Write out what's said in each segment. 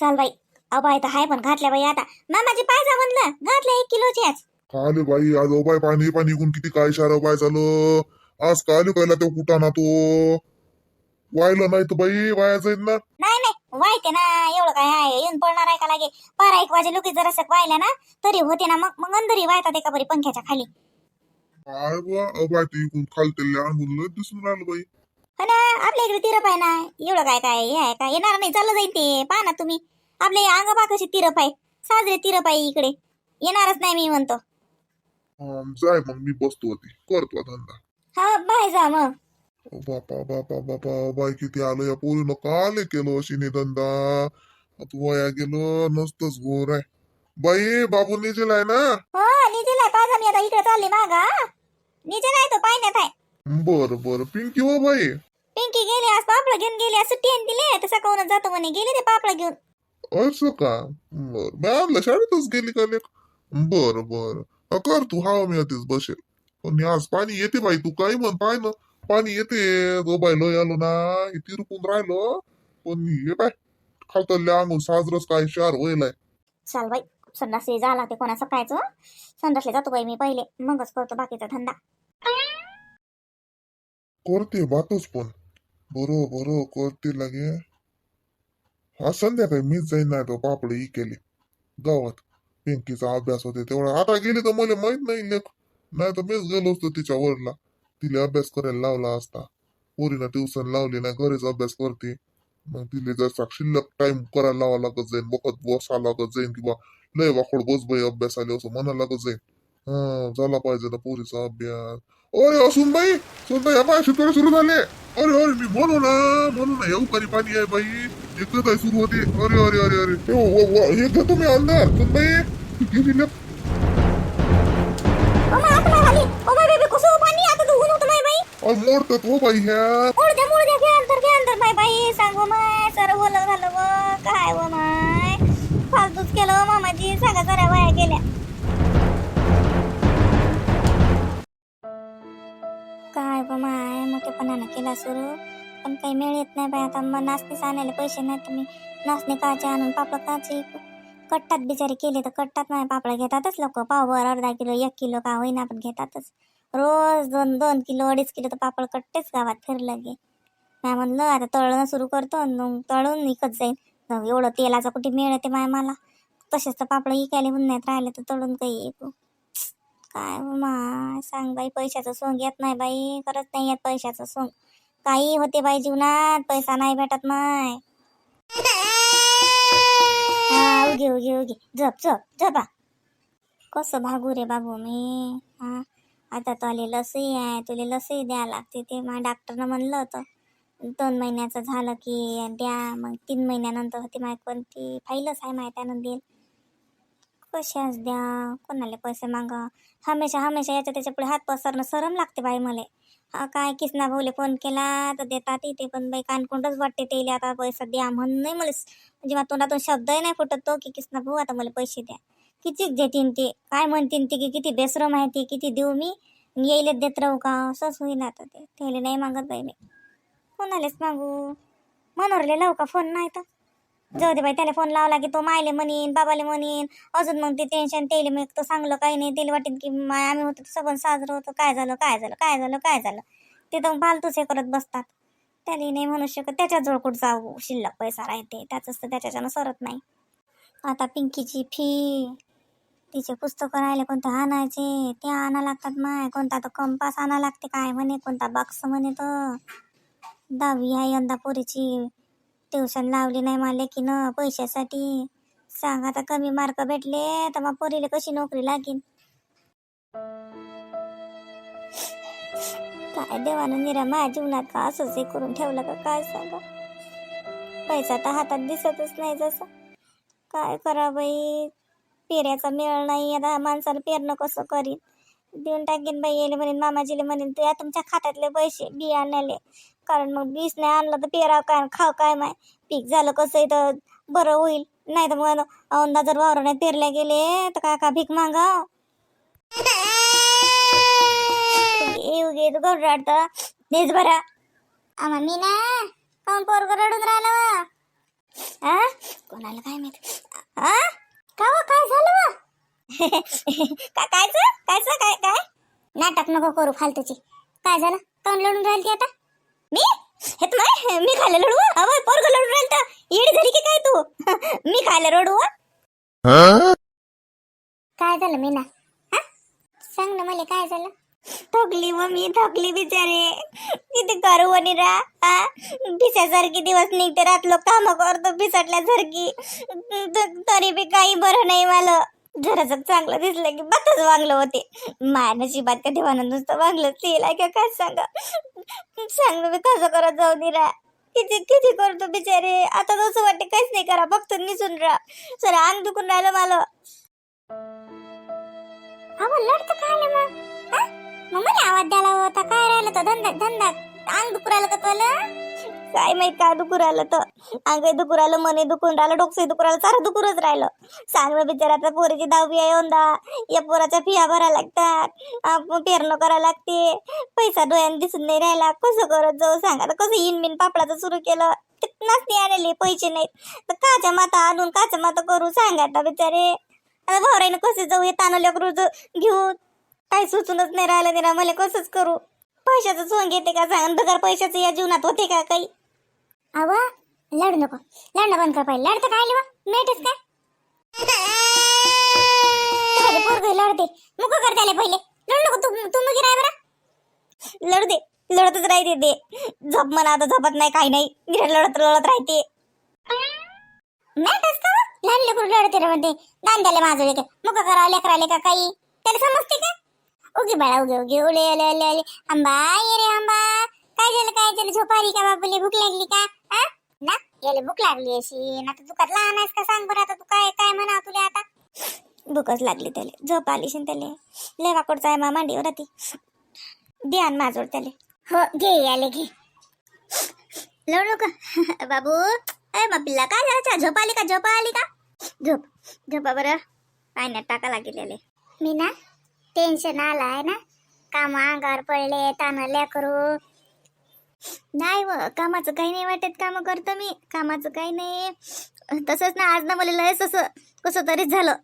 चाल बाई अबाय तर हाय पण घातल्या बाई आता. मामाची पायजा म्हणलं घातल्या एक किलोच्याच खाले बाई आज बाय पाणी पाणी इकून किती काय शार बाय झालं. आज काल कायला तो कुटाणा तो. वायला नाही तर बाई वाया जाईल ना. नाही नाही वाईते ना एवढं काय आहे येऊन पडणार आहे का लागे? बारा एक वाजे लोक जरासं वायल्या ना तरी होते ना मग मग अंदरी वायतात एका बरी पंख्याच्या खाली. काय बुवा अबाय ते इकून खालतेल्या अंगून दिसून राहिलं बाई. ना आपल्या इकडे तिरप आहे ना एवढं काय काय हे आहे का येणार नाही चाललं जाईल ते. पहा ना तुम्ही. आपले अंगबा कशी तिरप आहे. साजरे तिरप आहे इकडे. येणारच नाही मी म्हणतो. अं, जाय मग मी बसतो होती करतो धंदा. हा बाय जा मग. ओ बापा बापा बापा बाय किती आलं या पोरीनं. काले केलं अशी धंदा आता वया गेलं नसतच घोर आहे. बाई बाबू निजेल आहे ना? हो निजेला पाजा मी आता इकडे चालले मागा. निजे नाही तो पाण्यात आहे. बर बर. पिंकी हो बाई. पिंकी गेली आज पापड घेऊन गेली आज सुट्टी आणि दिली तर सकाळून जातो म्हणे गेली ते पापड घेऊन. असं का? बर. आणलं शाळेतच गेली का लेक? बर बर. कर तू हा मी आधीच बसेल. पण आज पाणी येते बाई तू काही म्हण पाय ना. पाणी येते. गो बाई लय आलो ना. इथे रुकून राहिलो. पण हे काय खालतल्या अंगून साजरच काय शार होईल चाल बाई संडासले जा लागते कोणा सकाळचं संडासले जातो बाई मी पहिले. मगच करतो बाकीचा धंदा. करते बातच पण. बरो बरो करते लागे? हा संध्याकाळी मीच जाईन नाही तो पापड ही केली. गावात. पिंकीचा अभ्यास होते तेवढा. आता गेली तर मला माहीत नाही लेख नाही तर मीच गेलो असतो तिच्या वरला तिला अभ्यास करायला लावला असता. पोरीला ट्युशन लावली नाही घरीच अभ्यास करते. मग तिला जर शिल्लक टाइम करायला लावा लागत जाईन बघत बसा लागत जाईन किंवा लय वाकड बस बाई अभ्यास आले असं म्हणा लागत जाईन. हा झाला पाहिजे ना पोरीचा अभ्यास. अरे असून बाई सुनबाई बाय शिकवणे सुरू झाले. अरे अरे मी म्हणू ना म्हणू ना येऊ कधी पाणी आहे बाई. एकच आहे सुरू होते. अरे अरे अरे अरे हे व- व- हे घेतो मी अंधार. सुनबाई गेली लेक. ओ मा आता खाली ओ बाई कसं पाणी? आता होतं माय बाई. अरे मोडतात हो बाई ह्या. द्या द्या घे अंतर घे अंतर. बाई बाई सांगू माय सर ओलं झालं व काय व माय? फालतूच केलं व मामाजी. सगळ्या जरा वाया गेल्या. माय केला सुरू. पण काही मिळ येत नाही बाई आता मग नाचणीच आणायला पैसे नाही तुम्ही नाचणी काचे आणून पापड काचे कट्टात बिचारी केले तर कट्टात नाही पापड घेतातच लोक. पावभर अर्धा किलो एक किलो का होईना पण घेतातच. रोज दोन दोन किलो अडीच किलो तर पापड कट्टेच गावात फिरलं गे. नाही म्हणलं आता तळणं सुरू करतो आणि मग तळून विकत जाईल एवढं तेलाचं कुठे मिळते माय मला. तसेच तर पापड इकायला होऊन नाहीत राहिले तर तळून काही ऐकू काय मा सांग बाई पैशाचं सोंग येत नाही बाई खरंच नाही येत पैशाचं सोंग. काही होते बाई जीवनात पैसा नाही भेटत माय. उगे उगे उगे. झप झप झपा. कसं भागू रे बाबू मी हा? आता तुला लसही आहे तुला लसही द्या लागते ते मा डॉक्टरनं म्हणलं होतं. दोन महिन्याचं झालं की द्या मग तीन महिन्यानंतर होते माय कोणती फाईलच आहे माय त्यानं देईल कशाच द्या कोणाला पैसे मागा? हमेशा हमेशा याच्या त्याच्या पुढे हात पसरणं सरम लागते बाई मला. हा काय किसना भाऊले फोन केला तर देतात इथे पण बाई कानकोंडच वाटते ते आता पैसा द्या म्हणून नाही मला. म्हणजे मग तोंडातून शब्दही नाही फुटत तो की किसना भाऊ आता मला पैसे द्या. किती देतीन ते? काय म्हणतीन ते की किती बेसरम आहे ती किती देऊ मी? येईलच देत राहू का? असंच होईल आता ते. त्याला नाही मागत बाई मी. कोणालाच मागू? मनोरले लावू का फोन नाही तर? जाऊ दे बाई त्याला फोन लावला की तो मायले म्हणीन बाबाले म्हणीन. अजून मग ते टेन्शन तेले मग तो सांगलं काही नाही. त्याला वाटेल की माय आम्ही होतो सगळं साजरं होतो. काय झालं काय झालं काय झालं काय झालं? ते तर फालतूच हे करत बसतात. त्याला नाही म्हणू शकत. त्याच्याजवळ कुठं जाऊ? शिल्लक पैसा राहते. त्याचंच तर त्याच्याच्यानं सरत नाही. आता पिंकीची फी तिचे पुस्तकं राहिले कोणते आणायचे? ते आणा लागतात माय. कोणता तर कंपास आणा लागते काय म्हणे? कोणता बॉक्स म्हणे तर दहावी आहे यंदा पोरीची ट्युशन लावली नाही मला की न पैशासाठी. सांग आता कमी मार्क भेटले तर मग पोरीला कशी नोकरी लागेल काय देवानं निरा माझ्या जीवनात का असंच हे करून ठेवलं का काय सांगा? पैसा तर हातात दिसतच नाही जसं. काय करा बाई? पेऱ्याचा मेळ नाही आता माणसाला पेरणं कसं करीन? देऊन टाकीन बाई येईल म्हणेन मामाजीले म्हणेन तुया तुमच्या खात्यातले पैसे बियाण्याले कारण मग बीस नाही आणलं तर पेराव काय खाव काय माय पीक झालं कसं तर बरं होईल. नाही तर मग औंदा जर वावराने पेरले पेरल्या गेले तर काय का भीक मागाव? येऊ गे तू गौर रडतं तेच बरं. आम्हा मी ना काऊन पोरग रडून राहिलं आ? कोणाला काय माहीत? आ? का काय झालं वा? का कायचं? कायचं? काय? काय? नाटक नको करू फालतूची. काय झालं? कोण लढून राहिली आता? मी? हे तुम्हाला मी खायला लढू अवय पोरग लढू राहिल तर येडी झाली की काय तू? मी खायला रडू काय झालं मीना? हा? सांग ना मला काय झालं? थकली व मी थकली बिचारे. किती करू आणि रा आ? भिसासारखी दिवस निघते रात लोक काम करतो भिसटल्यासारखी. त- तरी बी काही बरं नाही मला. जरासं चांगलं दिसलं की बातच वागलं होते. माया नशिबात का देवानं नुसतं वागलं तिला का काय सांगा? सांग मी कसं करत जाऊ दे रा. किती किती करतो बिचारे? आता तसं वाटते काहीच नाही करा फक्त निसून राहा. सर अंग दुखून राहिलं मला. अहो लढत काय आलं मग. हा? मग मला आवाज द्यायला होता. काय राहिलं तर धंदा धंदा? अंग दुखू राहिलं का तुला? काय माहीत काय दुखू राहिलं तर? अंग दुखू राहिलं मने दुखून राहिलं डोकं दुखू राहिलं सारं दुखूनच राहिलं. सांग बिचारा आता पोरीची दहावी आहे यंदा. या पोराच्या फिया भरा लागतात. आपण पेरणं करा लागते. पैसा डोळ्याने दिसून नाही राहिला. कसं करत जाऊ सांगा. आता कसं इन बिन पापडाचं सुरू केलं. ते नसते आणले पैसे नाहीत. तर काच्या माता आणून काच्या माता करू सांगा आता बिचारे. आता भावराईनं कसे जाऊ हे तानवल्या रोज घेऊ काही सुचूनच नाही राहिलं तिला मला कसंच करू? पैशाचं सोंग येते का सांग? बगर पैशाचं या जीवनात होते का काही? आवा लढू नको. लढणं बंद कर पाहिजे लढतं काय लिवा मेटच काय? पोरग लढते मुक कर त्याला पहिले. लढू नको तू तू मुकी राय बरं. लढू दे. लढतच राहते दे झोप म्हणा आता झोपत नाही काही नाही. गिरण लढत लढत राहते. मॅटच का लहान लेकरू लढते रे म्हणते. दांड्याले माजोळे का मुक करा लेकराले का काही? त्याला समजते का? उगी बाळा उगे उगे. उले उले उले आंबा ये रे आंबा. काय झालं काय झालं? झोप आली का बाबूले? भूक लागली का? आ? ना? याले भूक लागली अशी. ना तू का लहान आहेस का सांग बरं आता तू काय काय म्हणा तुला आता? भूकच लागली त्याले. झोप आली शिन त्याले. लय वाकडचा आहे मा मांडीवर ती दे आण माझोड त्याले. हो घे याले घे. लढू का बाबू. ए बाबीला काय झालं? चहा झोप आली का? झोप आली का? झोप. झोपा बरं. पाण्यात टाका लागेल मी ना टेन्शन आलं आहे ना? काम अंगावर पडले ताण लेकरू नाही व कामाचं काही नाही वाटत कामं करतो मी. कामाचं काही नाही. तसंच ना आज ना मला लयच असं कसं तरीच झालं.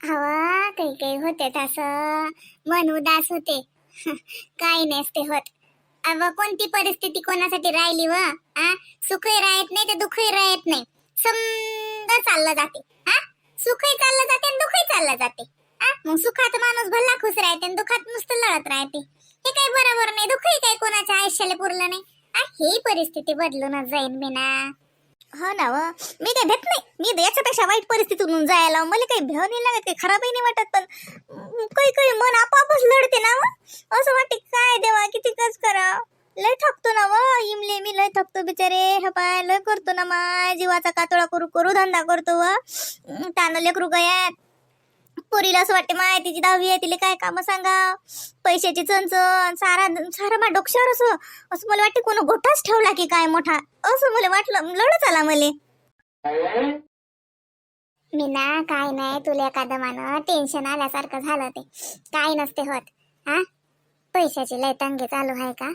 हवा काही काही होते तसं. मन उदास होते. काही नसते होत. अव कोणती परिस्थिती कोणासाठी राहिली व? आ? सुखही राहत नाही तर दुःखही राहत नाही. समद चाललं जाते. हा सुखही चाललं जाते आणि दुःखही चाललं जाते. हा मग सुखात माणूस भल्ला खुश राहते आणि दुःखात नुसतं लढत राहते. ते काही बरोबर नाही दुःखही काही कोणाच्या आयुष्याला पुरलं नाही. आ, ही परिस्थिती बदलूनच जाईन मी ना. हो ना व मी काही भेट नाही मी याच्यापेक्षा वाईट परिस्थितीतून जायला मला काही भेव नाही लागत काही खराबही नाही वाटत पण अं, काही काही मन आपोआपच लढते ना व. असं वाटते काय देवा किती कच करा लय थकतो ना व इमले मी लय थकतो बिचारे हे पाय लय करतो ना माय जीवाचा कातोळा करू करू धंदा करतो व. अं, त्यानं लेकरू गयात पोरीला असं वाटते माय तिची दहावी आहे तिला काय काम सांगा? पैशाची चणचण सारा सारा मा डोक्यावर असं. असं मला वाटते कोण गोठाच ठेवला की काय मोठा? असं मला वाटलं लढच आला मले. मी ना काय नाही तुला एखादं मान टेन्शन आल्यासारखं झालं ते. काय नसते होत हा? पैशाची लय तंगी चालू आहे का?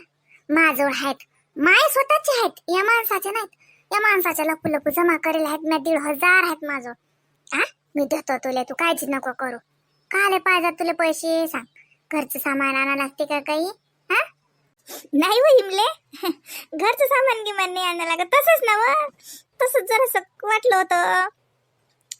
माझोड आहेत. माय स्वतःचे आहेत या माणसाचे नाहीत. या माणसाच्या लपू लपू जमा करेल आहेत ना दीड हजार आहेत माझं. हा मी देतो तुला तू काळजी नको करू. काले पाहिजे तुला पैसे? सांग. घरचं सामान आणा लागते का काही? हा? नाही हो व हिमले घरचं सामान गिमान नाही आणायला लागत. तसंच ना व. तसंच जरासं वाटलं होतं.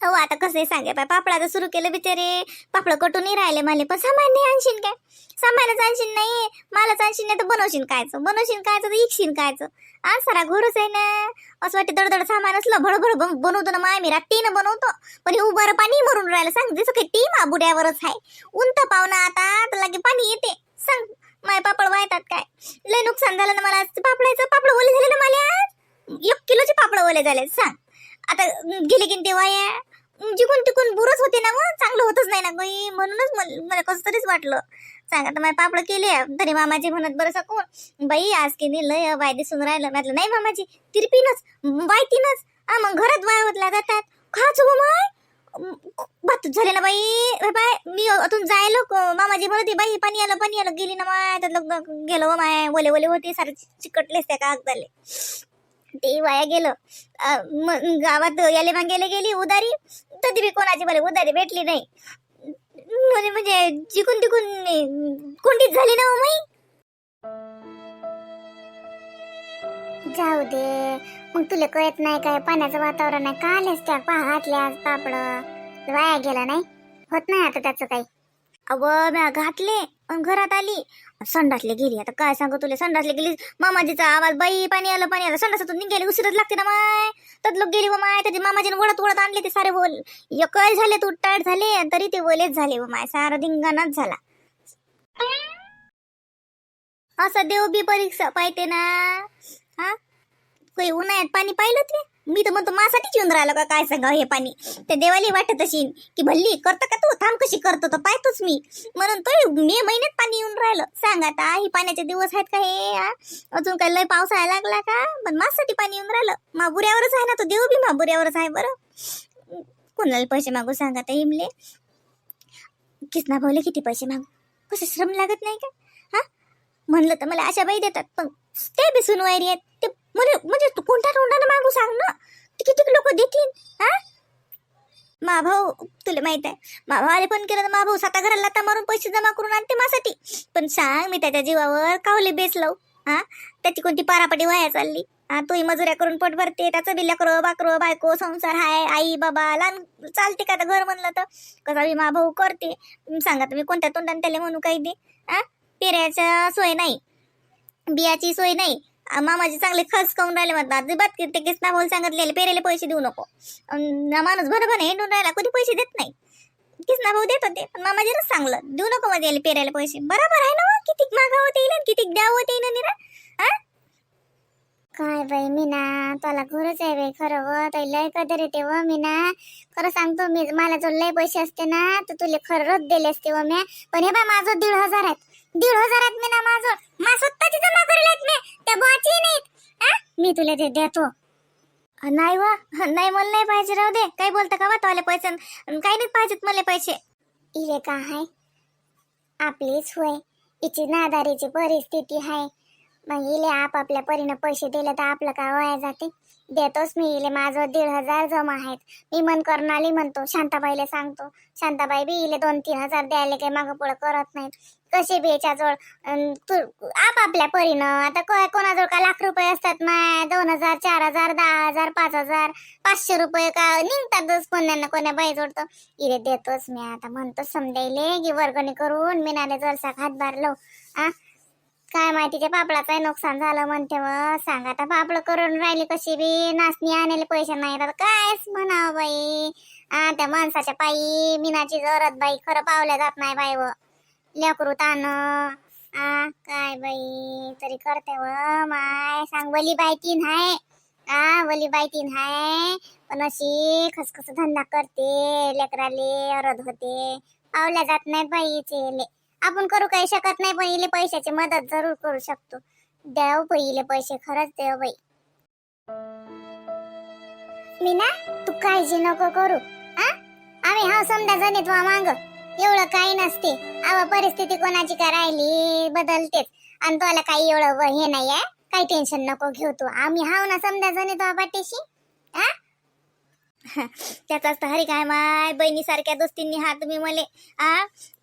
हो आता कसं आहे सांगे पाय पापडाचं सुरू केलं बिचारे. पापड कटूनही राहिले मला पण सामान नाही आणशीन काय? सामानच आणशीन नाही मलाच आणशीन नाही तर बनवशीन कायचं? बनवशीन कायचं तर इकशीन कायचं? आज सारा घोरच आहे ना. असं वाटतं दडदड सामान असलं भडभड बनवतो ना माय मी रात्रीनं बनवतो. पण हे उभारं पाणी मरून राहिलं सांग जसं काही टीम हा बुड्यावरच आहे. उंत पाहुणा आता तर लागे पाणी येते. सांग माय पापड वाहतात काय? लय नुकसान झालं ना मला आज पापड ओले झाले ना मला आज? एक किलोचे पापड ओले झाले सांग. आता गेले की तेव्हा या जिकून टिकून बुरच होते ना मग चांगलं होतच नाही ना. बाई म्हणूनच मल- मला कसं तरीच वाटलं. सांगा आता माझ्या पापड केले तरी मामाजी म्हणत बरं सकून बाई आज की लय बाय दिसून राहिलं म्हटलं नाही मामाची तिरपीनच बाय तीनच हा मग घरात बाय होतल्या जातात. खाच हो माय. भात झाले ना बाई. बाय मी अतून जायलो. मामाजी म्हणत बाई पाणी आलं पाणी आलं गेली ना माय. त्यातलं ग- गेलो हो माय. ओले ओले होते सारे चिकटलेच त्या कागदाले. ते वाया गेलं. मग गावात याले मागेले गेली उदारी. तरी बी कोणाची मला उदारी भेटली नाही. म्हणजे म्हणजे जिकून तिकून कोणतीच झाली ना हो माई जाऊ दे. मग तुला कळत नाही काय पाण्याचं वातावरण आहे. का आलेस त्या घातल्या पापड? वाया गेला नाही. होत नाही आता त्याचं काही. अगं म्या घातले अन घरात आली. संडासले गेली. आता काय सांगू तुला? संडासले गेली मामाजीचा आवाज बाई पाणी आलं पाणी आलं. संडासातून निघाले उशीरच लागते ना माय. तर लोक गेली व माय. त्याची मामाजीने वळत वळत आणले ते सारे बोल एकळ झाले तू टाट झाले आणि तरी ते बोलेच झाले व माय. सारा धिंगाणाच झाला. असं देव बी परीक्षा पाहिजे ना. हा? काही उन्हाळ्यात पाणी पाहिलं ते मी तर म्हणतो माझ्यासाठीच येऊन राहिलं का काय सांगावं हे पाणी? ते देवाली वाटत अशी की भल्ली करतं का तू? थांब कशी करतो तर पाहतोच मी. म्हणून तो मे महिन्यात पाणी येऊन राहिलं. सांग आता ही पाण्याचे दिवस आहेत का हे? हा? अजून काही लय पावसाळा लागला का? पण माझ्यासाठी पाणी येऊन राहिलं. माबुऱ्यावरच आहे ना तो? देव बी माबुऱ्यावरच आहे बरं. कोणाला पैसे मागू सांगा आता हिमले किसना भाऊले किती पैसे मागू? कसे श्रम लागत नाही का? हा? म्हणलं तर मला अशा बाई देतात पण ते बी सुनवायरी आहेत. ते मला म्हणजे तू कोणत्या तोंडानं मागू सांग ना? ते किती लोक देतील हा? मा भाऊ तुला माहीत आहे मा भावाले पण केलं तर मा भाऊ साता घराला लाता मारून पैसे जमा करून आणते माझ्यासाठी पण सांग मी त्याच्या जीवावर कावले बेस लावू हा? त्याची कोणती पारापाटी वाया चालली. हा तूही मजुऱ्या करून पोट भरते त्याचं बी करो बाकरो बायको संसार हाय आई बाबा लहान चालते का आता घर म्हणलं तर? कसा बी मा भाऊ करते. सांगा तुम्ही कोणत्या तोंडाने त्याला म्हणू काही दे हा? पेऱ्याच्या सोय नाही बियाची सोय नाही मामाजी चांगले खस खाऊन राहिले म्हणतात. अजिबात की ते किसना बोल सांगितलेले. पेरेले पैसे देऊ नको. माणूस बरोबर हिंडून राहिला कधी पैसे देत नाही. किसना भाऊ देत होते पण मामाजीनंच सांगलं देऊ नको मध्ये पेरायला पैसे. बरोबर आहे ना किती कितीक होते ते येईल कितीक द्यावं ते येईल निरा काय बाई मीना तुला खरंच आहे बाई खरं व. ताई लय कदर येते व मीना. खरं सांगतो मी मला जो लय पैसे असते ना तर तुले खरंच दिले असते व म्या. पण हे बा माझं दीड हजार आहेत. दीड हजार आहेत मीना माझं. मा स्वतःची जमा करेल मी त्या बुवाची नाहीत. हा? मी तुला ते देतो. नाही वा. नाही मला नाही पाहिजे राहू दे. काय बोलता का वा? तुला पैसे काही नाही पाहिजेत मला पैसे. इले का हाय? आपलीच होय. इची नादारीची परिस्थिती आहे मग इले आपापल्या परीनं पैसे दिले तर आपलं काय वाया जाते? देतोच मी इले माझं दीड हजार जमा आहेत. मी मन करणाली म्हणतो शांताबाईला सांगतो. शांताबाई बी इले दोन तीन हजार द्यायला काही मागं पुढं करत नाहीत. कसे बी याच्याजवळ तू आपापल्या परीनं आता को- कोणाजवळ का लाख रुपये असतात ना दोन हजार चार हजार दहा हजार पाच हजार पाचशे रुपये का निघतातच कोण्या ना कोण्या बाई जोडतो इले देतोच मी आता म्हणतो समजायले की वर्गणी करून मी नाले जरसा हातभार लावू आ? काय माहिती ते पापडाचं नुकसान झालं म्हणते व. सांग आता पापड करून राहिली कशी बी. नाचणी आणायला पैसे नाही तर कायच म्हणावं बाई. आ त्या माणसाच्या पायी मिनाची गरज बाई खरं पावल्या जात नाही बाई व. लेकरू तान. आ काय बाई. तरी करते व. माय सांग वली बाई तीन हाय. आ वली बाई तीन हाय. पण अशी खसखस धंदा करते. लेकराले अरद होते. पावल्या जात नाहीत बाई इचे आपण करू काही शकत नाही पण इले पैशाची मदत जरूर करू शकतो. द्याव पहिले पैसे खरंच द्याव बाई. मीना तू काळजी नको करू हा? आम्ही हा समजा जणीत वा मांग. एवढं काही नसते. आवा परिस्थिती कोणाची काय राहिली बदलतेच. आणि तुला काही एवढं हे नाही आहे काही टेन्शन नको घेऊ तू. आम्ही हाव ना समजा जणीत वा पाठीशी हा? त्याचाच हरी काय माय बहिणीसारख्या दोस्तींनी हा तुम्ही मले आ?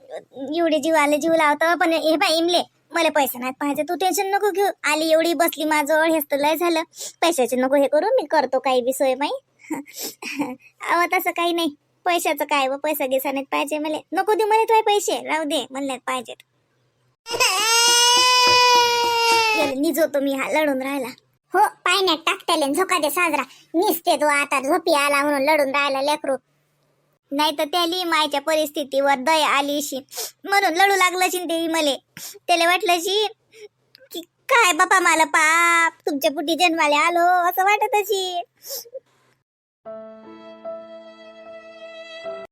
एवढे जीव आले जीव लावतो पण हे बाई इमले. मला पैसे नाहीत पाहिजे तू टेन्शन नको घेऊ. आली एवढी बसली माझं हेच तर लय झालं. पैशाचे नको हे करू. मी करतो काही बी सोय माई अव तसं काही नाही. पैशाचं काय व? पैसा गिसा नाहीत पाहिजे मला. नको देऊ मला तुझे पैसे. राहू दे म्हणल्यात पाहिजेत. याला निजवतो मी हा लढून राहिला हो पाण्यात टाकताले झोका दे साजरा. निसते तो आता झोपी आला म्हणून लढून राहिला लेकरू. नाही तर त्याली मायच्या परिस्थितीवर दया आलीशी म्हणून लढू लागलं ते मले त्याला वाटलं शी की काय बापा मला पाप तुमच्या पुटी जन्माला आलो असं वाटत अशी.